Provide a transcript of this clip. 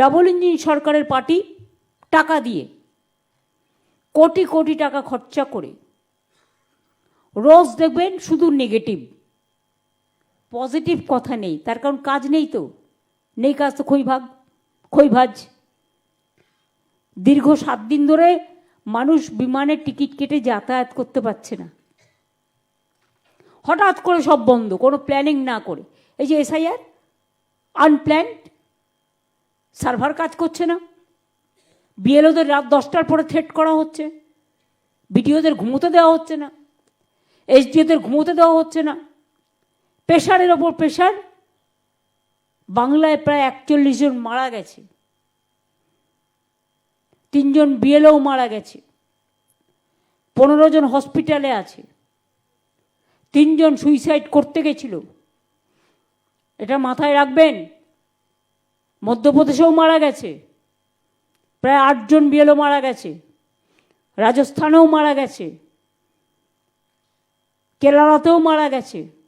Double engine সরকারের party, টাকা দিয়ে, কোটি কোটি টাকা খরচা করে। রোজ দেখবেন শুধু নেগেটিভ পজিটিভ কথা নেই, তার কারণ কাজ নেই তো। নেই কাজ তো খই ভাগ খই ভাজ দীর্ঘ সাত দিন ধরে মানুষ বিমানের টিকিট কেটে যাতায়াত করতে পারছে না। হঠাৎ করে সব বন্ধ, কোনো প্ল্যানিং না করে। এই যে এসআইআর আনপ্ল্যান্ড সার্ভার কাজ করছে না। বিএলওদের রাত দশটার পরে থ্রেট করা হচ্ছে। বিডিওদের ঘুমোতে দেওয়া হচ্ছে না। এইচডিওদের ঘুমোতে দেওয়া হচ্ছে না। প্রেশারের ওপর প্রেশার। বাংলায় প্রায় একচল্লিশ জন মারা গেছে। তিনজন বিএলও মারা গেছে। পনেরো জন হসপিটালে আছে। তিনজন সুইসাইড করতে গেছিল। এটা মাথায় রাখবেন। মধ্যপ্রদেশেও মারা গেছে। প্রায় আটজন বিএলও মারা গেছে। রাজস্থানেও মারা গেছে। কেরালাতেও মারা গেছে।